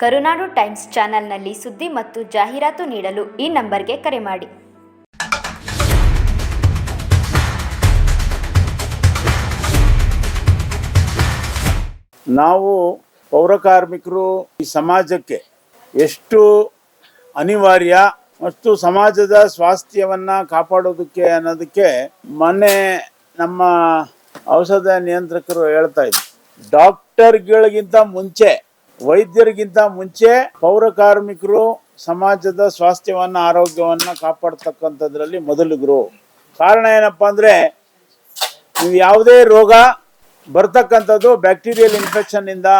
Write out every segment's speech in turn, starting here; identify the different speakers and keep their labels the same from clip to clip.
Speaker 1: ಕರುನಾಡು times ಚಾನೆಲ್ನಲ್ಲಿ ಸುದ್ದಿ ಮತ್ತು ಜಾಹೀರಾತು ನೀಡಲು ಈ ನಂಬರ್ಗೆ ಕರೆ ಮಾಡಿ.
Speaker 2: ನಾವು ಪೌರಕಾರ್ಮಿಕರು ಈ ಸಮಾಜಕ್ಕೆ ಎಷ್ಟು ಅನಿವಾರ್ಯ ಮತ್ತು ಸಮಾಜದ ಸ್ವಾಸ್ಥ್ಯವನ್ನು ಕಾಪಾಡೋದಕ್ಕೆ ಅನ್ನೋದಕ್ಕೆ ಮೊನ್ನೆ ನಮ್ಮ ಔಷಧ ನಿಯಂತ್ರಕರು ಹೇಳ್ತಾ ಇದ್ರು. ಡಾಕ್ಟರ್ಗಳಿಗಿಂತ ಮುಂಚೆ ವೈದ್ಯರಿಗಿಂತ ಮುಂಚೆ ಪೌರಕಾರ್ಮಿಕರು ಸಮಾಜದ ಸ್ವಾಸ್ಥ್ಯವನ್ನ, ಆರೋಗ್ಯವನ್ನ ಕಾಪಾಡ್ತಕ್ಕಂಥದ್ರಲ್ಲಿ ಮೊದಲಿಗರು ಕಾರಣ ಏನಪ್ಪ ಅಂದ್ರೆ, ನೀವು ಯಾವುದೇ ರೋಗ ಬರ್ತಕ್ಕಂಥದ್ದು ಬ್ಯಾಕ್ಟೀರಿಯಲ್ ಇನ್ಫೆಕ್ಷನ್ ಇಂದ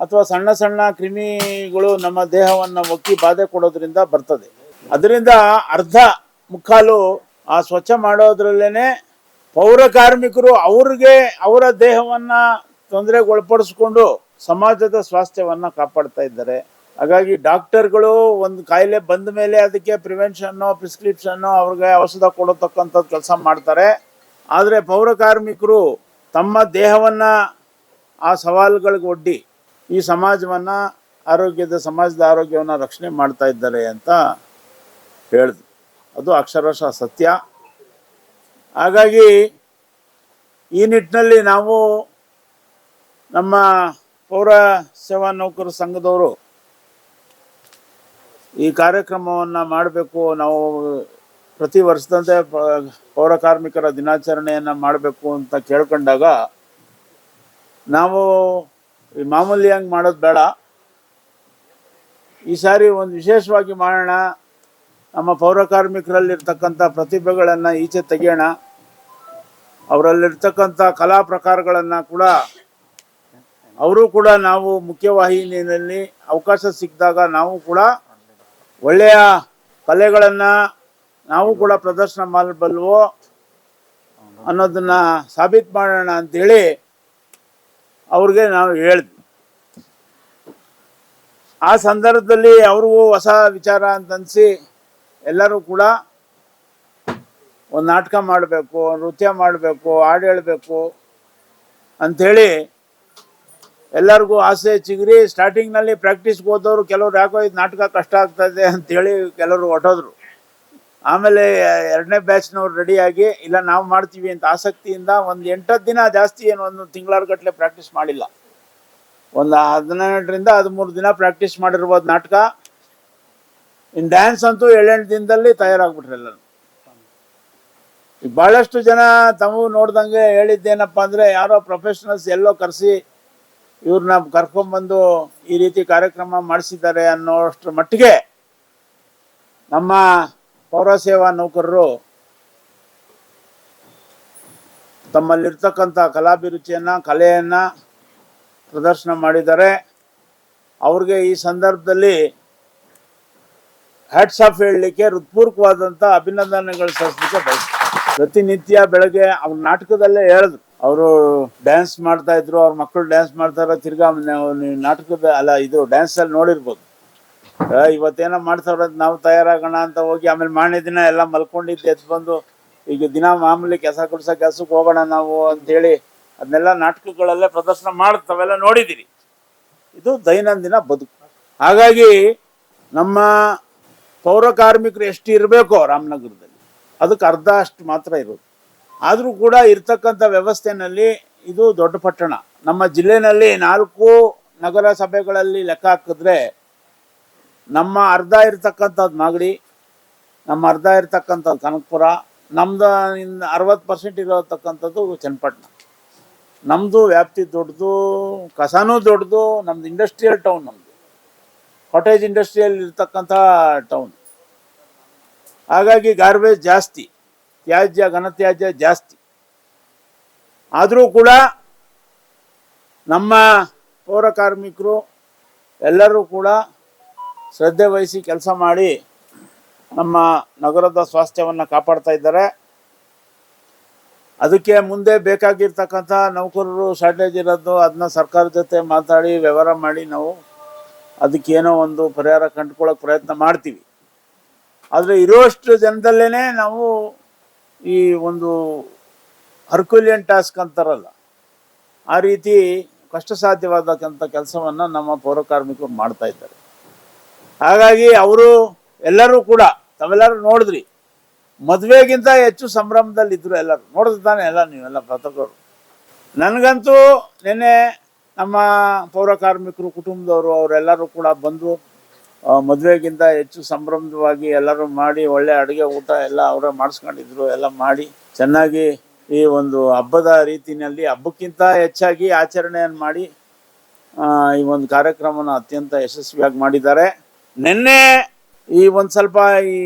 Speaker 2: ಅಥವಾ ಸಣ್ಣ ಸಣ್ಣ ಕ್ರಿಮಿಗಳು ನಮ್ಮ ದೇಹವನ್ನು ಒಕ್ಕಿ ಬಾಧೆ ಕೊಡೋದ್ರಿಂದ ಬರ್ತದೆ. ಅದರಿಂದ ಅರ್ಧ ಮುಕ್ಕಾಲು ಆ ಸ್ವಚ್ಛ ಮಾಡೋದ್ರಲ್ಲೇನೆ ಪೌರ ಕಾರ್ಮಿಕರು ಅವ್ರಿಗೆ ಅವರ ದೇಹವನ್ನ ತೊಂದರೆಗೆ ಒಳಪಡಿಸ್ಕೊಂಡು ಸಮಾಜದ ಸ್ವಾಸ್ಥ್ಯವನ್ನು ಕಾಪಾಡ್ತಾ ಇದ್ದಾರೆ. ಹಾಗಾಗಿ ಡಾಕ್ಟರ್ಗಳು ಒಂದು ಕಾಯಿಲೆ ಬಂದ ಮೇಲೆ ಅದಕ್ಕೆ ಪ್ರಿವೆನ್ಷನ್ನು, ಪ್ರಿಸ್ಕ್ರಿಪ್ಷನ್ನು ಅವ್ರಿಗೆ ಔಷಧ ಕೊಡತಕ್ಕಂಥದ್ದು ಕೆಲಸ ಮಾಡ್ತಾರೆ. ಆದರೆ ಪೌರ ಕಾರ್ಮಿಕರು ತಮ್ಮ ದೇಹವನ್ನ ಆ ಸವಾಲುಗಳಿಗೆ ಒಡ್ಡಿ ಈ ಸಮಾಜವನ್ನ ಆರೋಗ್ಯದ, ಸಮಾಜದ ಆರೋಗ್ಯವನ್ನು ರಕ್ಷಣೆ ಮಾಡ್ತಾ ಇದ್ದಾರೆ ಅಂತ ಹೇಳಿದ್ರು ಅದು ಅಕ್ಷರಶಃ ಸತ್ಯ. ಹಾಗಾಗಿ ಈ ನಿಟ್ಟಿನಲ್ಲಿ ನಾವು ನಮ್ಮ ಪೌರ ಸೇವಾ ನೌಕರ ಸಂಘದವರು ಈ ಕಾರ್ಯಕ್ರಮವನ್ನು ಮಾಡಬೇಕು. ನಾವು ಪ್ರತಿ ವರ್ಷದಂತೆ ಪೌರ ಕಾರ್ಮಿಕರ ದಿನಾಚರಣೆಯನ್ನು ಮಾಡಬೇಕು ಅಂತ ಕೇಳ್ಕೊಂಡಾಗ ನಾವು ಈ ಮಾಮೂಲಿ ಹಂಗೆ ಮಾಡೋದು ಬೇಡ. ಈ ಸಾರಿ ಒಂದು ವಿಶೇಷವಾಗಿ ಮಾಡೋಣ. ನಮ್ಮ ಪೌರ ಕಾರ್ಮಿಕರಲ್ಲಿರ್ತಕ್ಕಂಥ ಪ್ರತಿಭೆಗಳನ್ನು ಈಚೆ ತೆಗೆಯೋಣ. ಅವರಲ್ಲಿರ್ತಕ್ಕಂಥ ಕಲಾ ಪ್ರಕಾರಗಳನ್ನು ಕೂಡ ಅವರು ಕೂಡ ನಾವು ಮುಖ್ಯವಾಹಿನಿಯಲ್ಲಿ ಅವಕಾಶ ಸಿಕ್ಕಿದಾಗ ನಾವು ಕೂಡ ಒಳ್ಳೆಯ ಕಲೆಗಳನ್ನು ನಾವು ಕೂಡ ಪ್ರದರ್ಶನ ಮಾಡಬಲ್ವೋ ಅನ್ನೋದನ್ನ ಸಾಬೀತು ಮಾಡೋಣ ಅಂತೇಳಿ ಅವ್ರಿಗೆ ನಾವು ಹೇಳಿದ್ವಿ. ಆ ಸಂದರ್ಭದಲ್ಲಿ ಅವ್ರಿಗೂ ಹೊಸ ವಿಚಾರ ಅಂತ ಅನ್ಸಿ ಎಲ್ಲರೂ ಕೂಡ ಒಂದು ನಾಟಕ ಮಾಡಬೇಕು, ನೃತ್ಯ ಮಾಡಬೇಕು, ಹಾಡು ಹೇಳಬೇಕು ಅಂಥೇಳಿ ಎಲ್ಲರಿಗೂ ಆಸೆ ಚಿಗುರಿ. ಸ್ಟಾರ್ಟಿಂಗ್ನಲ್ಲಿ ಪ್ರಾಕ್ಟೀಸ್ಗೆ ಹೋದವರು ಕೆಲವ್ರು ಯಾಕೋ ಇದು ನಾಟಕ ಕಷ್ಟ ಆಗ್ತದೆ ಅಂತೇಳಿ ಕೆಲವರು ಹೊಟ್ಟೋದ್ರು ಆಮೇಲೆ ಎರಡನೇ ಬ್ಯಾಚ್ನವ್ರು ರೆಡಿಯಾಗಿ ಇಲ್ಲ ನಾವು ಮಾಡ್ತೀವಿ ಅಂತ ಆಸಕ್ತಿಯಿಂದ ಒಂದು ಎಂಟತ್ತು ದಿನ ಜಾಸ್ತಿ ಏನು ಒಂದು ತಿಂಗಳಾರು ಗಟ್ಟಲೆ ಪ್ರಾಕ್ಟೀಸ್ ಮಾಡಿಲ್ಲ. ಒಂದು ಹದಿನೆಂಟರಿಂದ ಹದಿಮೂರು ದಿನ ಪ್ರಾಕ್ಟೀಸ್ ಮಾಡಿರ್ಬೋದು ನಾಟಕ. ಇನ್ನು ಡ್ಯಾನ್ಸ್ ಅಂತೂ ಏಳೆಂಟು ದಿನದಲ್ಲಿ ತಯಾರಾಗ್ಬಿಟ್ರೆ ಎಲ್ಲರೂ. ಈಗ ಭಾಳಷ್ಟು ಜನ ತಮಗೂ ನೋಡ್ದಂಗೆ ಹೇಳಿದ್ದೇನಪ್ಪ ಅಂದರೆ ಯಾರೋ ಪ್ರೊಫೆಷನಲ್ಸ್ ಎಲ್ಲೋ ಕರೆಸಿ ಇವ್ರನ್ನ ಕರ್ಕೊಂಬಂದು ಈ ರೀತಿ ಕಾರ್ಯಕ್ರಮ ಮಾಡಿಸಿದ್ದಾರೆ ಅನ್ನೋಷ್ಟರ ಮಟ್ಟಿಗೆ ನಮ್ಮ ಪೌರ ಸೇವಾ ನೌಕರರು ತಮ್ಮಲ್ಲಿರ್ತಕ್ಕಂಥ ಕಲಾಭಿರುಚಿಯನ್ನ, ಕಲೆಯನ್ನು ಪ್ರದರ್ಶನ ಮಾಡಿದ್ದಾರೆ. ಅವ್ರಿಗೆ ಈ ಸಂದರ್ಭದಲ್ಲಿ ಹ್ಯಾಟ್ಸ್ ಆಫ್ ಹೇಳಲಿಕ್ಕೆ ಹೃತ್ಪೂರ್ವಕವಾದಂಥ ಅಭಿನಂದನೆಗಳು ಸಲ್ಲಿಸಲಿಕ್ಕೆ ಬಯಸ್ತಾರೆ ಪ್ರತಿನಿತ್ಯ ಬೆಳಗ್ಗೆ ಅವ್ರ ನಾಟಕದಲ್ಲೇ ಹೇಳಿದ್ರು. ಅವರು ಡ್ಯಾನ್ಸ್ ಮಾಡ್ತಾ ಇದ್ರು, ಅವ್ರ ಮಕ್ಕಳು ಡ್ಯಾನ್ಸ್ ಮಾಡ್ತಾರ ತಿರ್ಗಾ ನಾಟಕದ, ಅಲ್ಲ ಇದು ಡ್ಯಾನ್ಸ್ ಅಲ್ಲಿ ನೋಡಿರ್ಬೋದು. ಇವತ್ತೇನೋ ಮಾಡ್ತಾವ್ರ ನಾವು ತಯಾರಾಗೋಣ ಅಂತ ಹೋಗಿ ಆಮೇಲೆ ಮಾರನೇ ದಿನ ಎಲ್ಲ ಮಲ್ಕೊಂಡಿದ್ದು, ಎದ್ದು ಬಂದು ಈಗ ದಿನ ಮಾಮೂಲಿ ಕೆಲಸ ಕುಡ್ಸ ಕೆಲಸಕ್ಕೆ ಹೋಗೋಣ ನಾವು ಅಂತೇಳಿ ಅದನ್ನೆಲ್ಲ ನಾಟಕಗಳಲ್ಲೇ ಪ್ರದರ್ಶನ ಮಾಡ್ತಾವೆಲ್ಲ ನೋಡಿದಿರಿ ಇದು ದೈನಂದಿನ ಬದುಕು. ಹಾಗಾಗಿ ನಮ್ಮ ಪೌರ ಕಾರ್ಮಿಕರು ಎಷ್ಟು ಇರಬೇಕೋ ರಾಮನಗರದಲ್ಲಿ, ಅದಕ್ಕೆ ಅರ್ಧ ಅಷ್ಟು ಮಾತ್ರ ಇರೋದು. ಆದರೂ ಕೂಡ ಇರ್ತಕ್ಕಂಥ ವ್ಯವಸ್ಥೆನಲ್ಲಿ ಇದು ದೊಡ್ಡ ಪಟ್ಟಣ. ನಮ್ಮ ಜಿಲ್ಲೆನಲ್ಲಿ ನಾಲ್ಕು ನಗರ ಸಭೆಗಳಲ್ಲಿ ಲೆಕ್ಕ ಹಾಕಿದ್ರೆ ನಮ್ಮ ಅರ್ಧ ಇರ್ತಕ್ಕಂಥದ್ದು ಮಾಗಡಿ, ನಮ್ಮ ಅರ್ಧ ಇರ್ತಕ್ಕಂಥದ್ದು ಕನಕಪುರ, ನಮ್ದು ಇನ್ನು ಅರವತ್ತು ಪರ್ಸೆಂಟ್ ಇರತಕ್ಕಂಥದ್ದು ಚನ್ನಪಟ್ಟಣ. ನಮ್ಮದು ವ್ಯಾಪ್ತಿ ದೊಡ್ಡದು, ಕಸನೂ ದೊಡ್ಡದು ನಮ್ಮದು ಇಂಡಸ್ಟ್ರಿಯಲ್ ಟೌನ್ ನಮ್ಮದು ಕಾಟೇಜ್ ಇಂಡಸ್ಟ್ರಿಯಲ್ ಇರ್ತಕ್ಕಂಥ ಟೌನ್ ಹಾಗಾಗಿ ಗಾರ್ಬೇಜ್ ಜಾಸ್ತಿ. ತ್ಯಾಜ್ಯ, ಘನತ್ಯಾಜ್ಯ ಜಾಸ್ತಿ. ಆದರೂ ಕೂಡ ನಮ್ಮ ಪೌರ ಕಾರ್ಮಿಕರು ಎಲ್ಲರೂ ಕೂಡ ಶ್ರದ್ಧೆ ವಹಿಸಿ ಕೆಲಸ ಮಾಡಿ ನಮ್ಮ ನಗರದ ಸ್ವಾಸ್ಥ್ಯವನ್ನು ಕಾಪಾಡ್ತಾ ಇದ್ದಾರೆ. ಅದಕ್ಕೆ ಮುಂದೆ ಬೇಕಾಗಿರ್ತಕ್ಕಂಥ ನೌಕರರು ಶಾರ್ಟೇಜ್ ಇರೋದು ಅದನ್ನ ಸರ್ಕಾರದ ಜೊತೆ ಮಾತಾಡಿ, ವ್ಯವಹಾರ ಮಾಡಿ ನಾವು ಅದಕ್ಕೇನೋ ಒಂದು ಪರಿಹಾರ ಕಂಡುಕೊಳ್ಳೋಕೆ ಪ್ರಯತ್ನ ಮಾಡ್ತೀವಿ. ಆದರೆ ಇರೋಷ್ಟು ಜನದಲ್ಲೇ ನಾವು ಈ ಒಂದು ಹರ್ಕುಲಿಯನ್ ಟಾಸ್ಕ್ ಅಂತಾರಲ್ಲ, ಆ ರೀತಿ ಕಷ್ಟ ಸಾಧ್ಯವಾದಕ್ಕಂಥ ಕೆಲಸವನ್ನು ನಮ್ಮ ಪೌರ ಕಾರ್ಮಿಕರು ಮಾಡ್ತಾ ಇದ್ದಾರೆ. ಹಾಗಾಗಿ ಅವರು ಎಲ್ಲರೂ ಕೂಡ, ತಾವೆಲ್ಲರೂ ನೋಡಿದ್ರಿ, ಮದುವೆಗಿಂತ ಹೆಚ್ಚು ಸಂಭ್ರಮದಲ್ಲಿ ಇದ್ರು ಎಲ್ಲರೂ. ನೋಡಿದ್ರು ತಾನೆ ಎಲ್ಲ ನೀವೆಲ್ಲ ಪ್ರತಕರು ನನಗಂತೂ ನಿನ್ನೆ ನಮ್ಮ ಪೌರ ಕಾರ್ಮಿಕರು, ಕುಟುಂಬದವರು, ಅವರೆಲ್ಲರೂ ಕೂಡ ಬಂದು ಮದುವೆಗಿಂತ ಹೆಚ್ಚು ಸಂಭ್ರಮವಾಗಿ ಎಲ್ಲರೂ ಮಾಡಿ ಒಳ್ಳೆ ಅಡುಗೆ ಊಟ ಎಲ್ಲ ಅವರೇ ಮಾಡಿಸ್ಕೊಂಡಿದ್ರು, ಎಲ್ಲ ಮಾಡಿ ಚೆನ್ನಾಗಿ ಈ ಒಂದು ಹಬ್ಬದ ರೀತಿಯಲ್ಲಿ ಹಬ್ಬಕ್ಕಿಂತ ಹೆಚ್ಚಾಗಿ ಆಚರಣೆಯನ್ನು ಮಾಡಿ ಈ ಒಂದು ಕಾರ್ಯಕ್ರಮನ ಅತ್ಯಂತ ಯಶಸ್ವಿಯಾಗಿ ಮಾಡಿದ್ದಾರೆ. ನಿನ್ನೆ ಈ ಒಂದು ಸ್ವಲ್ಪ ಈ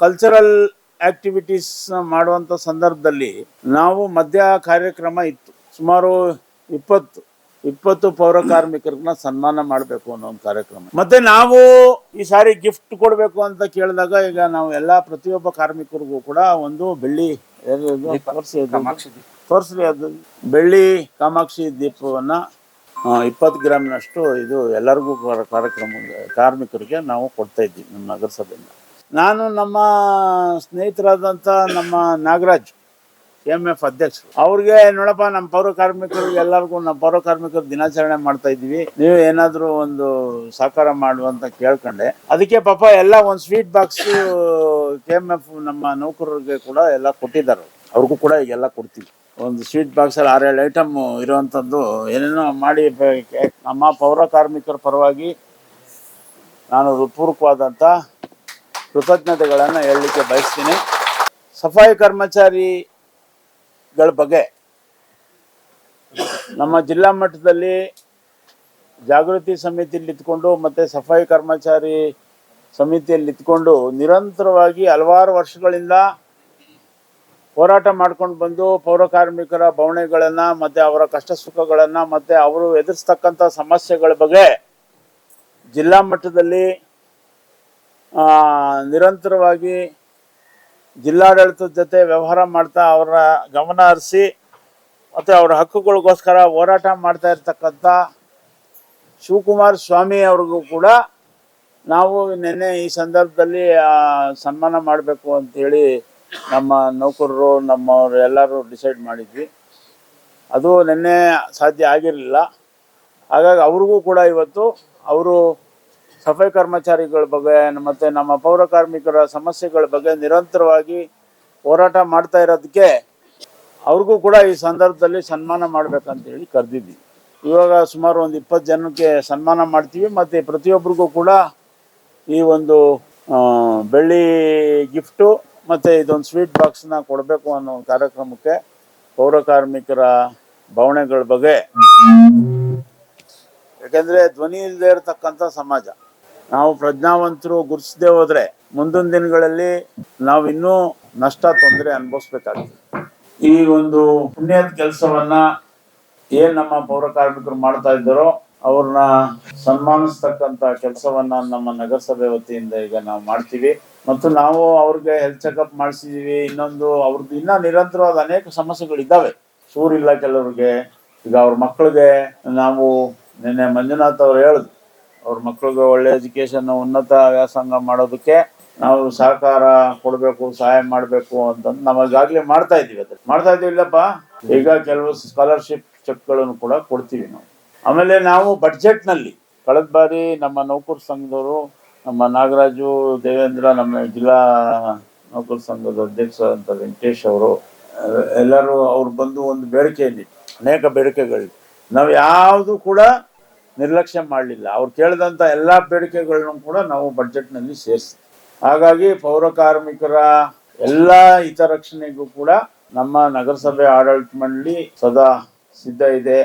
Speaker 2: ಕಲ್ಚರಲ್ ಆಕ್ಟಿವಿಟೀಸ್ ಮಾಡುವಂಥ ಸಂದರ್ಭದಲ್ಲಿ ನಾವು ಮಧ್ಯ ಕಾರ್ಯಕ್ರಮ ಇತ್ತು. ಸುಮಾರು ಇಪ್ಪತ್ತು ಇಪ್ಪತ್ತು ಪೌರ ಕಾರ್ಮಿಕರನ್ನ ಸನ್ಮಾನ ಮಾಡಬೇಕು ಅನ್ನೋ ಒಂದು ಕಾರ್ಯಕ್ರಮ. ಮತ್ತೆ ನಾವು ಈ ಸಾರಿ ಗಿಫ್ಟ್ ಕೊಡಬೇಕು ಅಂತ ಕೇಳಿದಾಗ ಈಗ ನಾವು ಎಲ್ಲ ಪ್ರತಿಯೊಬ್ಬ ಕಾರ್ಮಿಕರಿಗೂ ಕೂಡ ಒಂದು ಬೆಳ್ಳಿ ತೋರಿಸಲಿ ಅದು. ಬೆಳ್ಳಿ ಕಾಮಾಕ್ಷಿ ದೀಪವನ್ನ ಇಪ್ಪತ್ತು ಗ್ರಾಮ್ನಷ್ಟು ಇದು ಎಲ್ಲರಿಗೂ ಕಾರ್ಯಕ್ರಮ ಕಾರ್ಮಿಕರಿಗೆ ನಾವು ಕೊಡ್ತಾ ಇದ್ದೀವಿ ನಮ್ಮ ನಗರಸಭೆಯಿಂದ. ನಾನು ನಮ್ಮ ಸ್ನೇಹಿತರಾದಂಥ ನಮ್ಮ ನಾಗರಾಜ್ ಎಂ ಎಫ್ ಅಧ್ಯಕ್ಷರು ಅವ್ರಿಗೆ ನೋಡಪ್ಪ ನಮ್ಮ ಪೌರ ಕಾರ್ಮಿಕರು ಎಲ್ಲರಿಗೂ ನಮ್ಮ ಪೌರ ಕಾರ್ಮಿಕರು ದಿನಾಚರಣೆ ಮಾಡ್ತಾ ಇದ್ವಿ. ನೀವು ಏನಾದರೂ ಒಂದು ಸಹಕಾರ ಮಾಡುವಂತ ಕೇಳ್ಕೊಂಡೆ. ಅದಕ್ಕೆ ಪಾಪ ಎಲ್ಲ ಒಂದು ಸ್ವೀಟ್ ಬಾಕ್ಸ್ ಕೆ ಎಫ್ ನಮ್ಮ ನೌಕರರಿಗೆ ಕೂಡ ಎಲ್ಲ ಕೊಟ್ಟಿದ್ದಾರೆ. ಅವ್ರಿಗೂ ಕೂಡ ಈಗೆಲ್ಲ ಕೊಡ್ತೀವಿ. ಒಂದು ಸ್ವೀಟ್ ಬಾಕ್ಸಲ್ಲಿ ಆರೇಳು ಐಟಮ್ ಇರುವಂಥದ್ದು ಏನೇನೋ ಮಾಡಿ, ನಮ್ಮ ಪೌರ ಕಾರ್ಮಿಕರ ಪರವಾಗಿ ನಾನು ಹೃತ್ಪೂರ್ವಕವಾದಂಥ ಕೃತಜ್ಞತೆಗಳನ್ನು ಹೇಳಲಿಕ್ಕೆ ಬಯಸ್ತೀನಿ. ಸಫಾಯಿ ಕರ್ಮಚಾರಿಗಳ ಬಗ್ಗೆ ನಮ್ಮ ಜಿಲ್ಲಾ ಮಟ್ಟದಲ್ಲಿ ಜಾಗೃತಿ ಸಮಿತಿಯಲ್ಲಿ ಇದ್ಕೊಂಡು ಮತ್ತೆ ಸಫಾಯಿ ಕರ್ಮಚಾರಿ ಸಮಿತಿಯಲ್ಲಿ ಇದ್ಕೊಂಡು ನಿರಂತರವಾಗಿ ಹಲವಾರು ವರ್ಷಗಳಿಂದ ಹೋರಾಟ ಮಾಡ್ಕೊಂಡು ಬಂದು ಪೌರ ಕಾರ್ಮಿಕರ ಬವಣೆಗಳನ್ನು ಮತ್ತೆ ಅವರ ಕಷ್ಟ ಸುಖಗಳನ್ನ ಮತ್ತೆ ಅವರು ಎದುರಿಸ್ತಕ್ಕಂಥ ಸಮಸ್ಯೆಗಳ ಬಗ್ಗೆ ಜಿಲ್ಲಾ ಮಟ್ಟದಲ್ಲಿ ಆ, ನಿರಂತರವಾಗಿ ಜಿಲ್ಲಾಡಳಿತದ ಜೊತೆ ವ್ಯವಹಾರ ಮಾಡ್ತಾ ಅವರ ಗಮನ ಹರಿಸಿ ಮತ್ತು ಅವರ ಹಕ್ಕುಗಳಿಗೋಸ್ಕರ ಹೋರಾಟ ಮಾಡ್ತಾ ಇರ್ತಕ್ಕಂಥ ಶಿವಕುಮಾರ್ ಸ್ವಾಮಿ ಅವ್ರಿಗೂ ಕೂಡ ನಾವು ನಿನ್ನೆ ಈ ಸಂದರ್ಭದಲ್ಲಿ ಸನ್ಮಾನ ಮಾಡಬೇಕು ಅಂತೇಳಿ ನಮ್ಮ ನೌಕರರು, ನಮ್ಮವರು ಎಲ್ಲರೂ ಡಿಸೈಡ್ ಮಾಡಿದ್ವಿ. ಅದು ನಿನ್ನೆ ಸಾಧ್ಯ ಆಗಿರಲಿಲ್ಲ. ಹಾಗಾಗಿ ಅವ್ರಿಗೂ ಕೂಡ ಇವತ್ತು ಅವರು ಸಫಾಯಿ ಕರ್ಮಚಾರಿಗಳ ಬಗ್ಗೆ, ಮತ್ತು ನಮ್ಮ ಪೌರ ಕಾರ್ಮಿಕರ ಸಮಸ್ಯೆಗಳ ಬಗ್ಗೆ ನಿರಂತರವಾಗಿ ಹೋರಾಟ ಮಾಡ್ತಾ ಇರೋದಕ್ಕೆ ಅವ್ರಿಗೂ ಕೂಡ ಈ ಸಂದರ್ಭದಲ್ಲಿ ಸನ್ಮಾನ ಮಾಡ್ಬೇಕಂತ ಹೇಳಿ ಕರೆದಿದ್ವಿ ಇವಾಗ ಸುಮಾರು ಒಂದು ಇಪ್ಪತ್ತು ಜನಕ್ಕೆ ಸನ್ಮಾನ ಮಾಡ್ತೀವಿ, ಮತ್ತು ಪ್ರತಿಯೊಬ್ಬರಿಗೂ ಕೂಡ ಈ ಒಂದು ಬೆಳ್ಳಿ ಗಿಫ್ಟು ಮತ್ತು ಇದೊಂದು ಸ್ವೀಟ್ ಬಾಕ್ಸ್ನ ಕೊಡಬೇಕು ಅನ್ನೋ ಕಾರ್ಯಕ್ರಮಕ್ಕೆ ಪೌರ ಕಾರ್ಮಿಕರ ಭಾವನೆಗಳ ಬಗ್ಗೆ. ಯಾಕೆಂದರೆ ಧ್ವನಿ ಇಲ್ಲದೆ ಇರತಕ್ಕಂಥ ಸಮಾಜ. ನಾವು ಪ್ರಜ್ಞಾವಂತರು ಗುರುತಿಸದೆ ಹೋದ್ರೆ ಮುಂದಿನ ದಿನಗಳಲ್ಲಿ ನಾವು ಇನ್ನೂ ನಷ್ಟ ತೊಂದರೆ ಅನುಭವಿಸ್ಬೇಕಾಗ್ತದೆ. ಈ ಒಂದು ಪುಣ್ಯದ ಕೆಲಸವನ್ನ ಏನ್ ನಮ್ಮ ಪೌರ ಕಾರ್ಮಿಕರು ಮಾಡ್ತಾ ಇದ್ದಾರೋ ಅವ್ರನ್ನ ಸನ್ಮಾನಿಸ್ತಕ್ಕಂತ ಕೆಲಸವನ್ನ ನಮ್ಮ ನಗರಸಭೆ ವತಿಯಿಂದ ಈಗ ನಾವು ಮಾಡ್ತೀವಿ. ಮತ್ತು ನಾವು ಅವ್ರಿಗೆ ಹೆಲ್ತ್ ಚೆಕಪ್ ಮಾಡಿಸಿದೀವಿ. ಇನ್ನೊಂದು ಅವ್ರದ್ದು ಇನ್ನ ನಿರಂತರವಾದ ಅನೇಕ ಸಮಸ್ಯೆಗಳಿದ್ದಾವೆ. ಸೂರಿಲ್ಲ ಕೆಲವ್ರಿಗೆ ಈಗ ಅವ್ರ ಮಕ್ಕಳಿಗೆ ನಾವು ನಿನ್ನೆ ಮಂಜುನಾಥ್ ಅವ್ರು ಹೇಳಿದ್ರು. ಅವ್ರ ಮಕ್ಕಳಿಗೆ ಒಳ್ಳೆ ಎಜುಕೇಶನ್ ಉನ್ನತ ವ್ಯಾಸಂಗ ಮಾಡೋದಕ್ಕೆ ನಾವು ಸಹಕಾರ ಕೊಡಬೇಕು, ಸಹಾಯ ಮಾಡಬೇಕು ಅಂತಂದು ನಮಗಾಗ್ಲೇ ಮಾಡ್ತಾ ಇದ್ದೀವಿ ಅದ್ರ ಮಾಡ್ತಾ ಇದ್ದೀವಿ ಇಲ್ಲಪ್ಪ. ಈಗ ಕೆಲವು ಸ್ಕಾಲರ್ಶಿಪ್ ಚೆಕ್ಗಳನ್ನು ಕೂಡ ಕೊಡ್ತೀವಿ ನಾವು. ಆಮೇಲೆ ನಾವು ಬಡ್ಜೆಟ್ನಲ್ಲಿ ಕಳೆದ ಬಾರಿ ನಮ್ಮ ನೌಕರ ಸಂಘದವರು, ನಮ್ಮ ನಾಗರಾಜು ದೇವೇಂದ್ರ, ನಮ್ಮ ಜಿಲ್ಲಾ ನೌಕರ ಸಂಘದ ಅಧ್ಯಕ್ಷ ಅಂತ ವೆಂಕಟೇಶ್ ಅವರು, ಎಲ್ಲರೂ ಅವ್ರು ಬಂದು ಒಂದು ಬೇಡಿಕೆಯಲ್ಲಿ ಅನೇಕ ಬೇಡಿಕೆಗಳಿವೆ ನಾವು ಯಾವುದು ಕೂಡ ನಿರ್ಲಕ್ಷ್ಯ ಮಾಡಲಿಲ್ಲ. ಅವ್ರು ಕೇಳಿದಂಥ ಎಲ್ಲ ಬೇಡಿಕೆಗಳನ್ನು ಕೂಡ ನಾವು ಬಜೆಟ್ನಲ್ಲಿ ಸೇರಿಸಿ. ಹಾಗಾಗಿ ಪೌರ ಕಾರ್ಮಿಕರ ಎಲ್ಲ ಹಿತರಕ್ಷಣೆಗೂ ಕೂಡ ನಮ್ಮ ನಗರಸಭೆ ಆಡಳಿತ ಮಂಡಳಿ ಸದಾ ಸಿದ್ಧ ಇದೆ.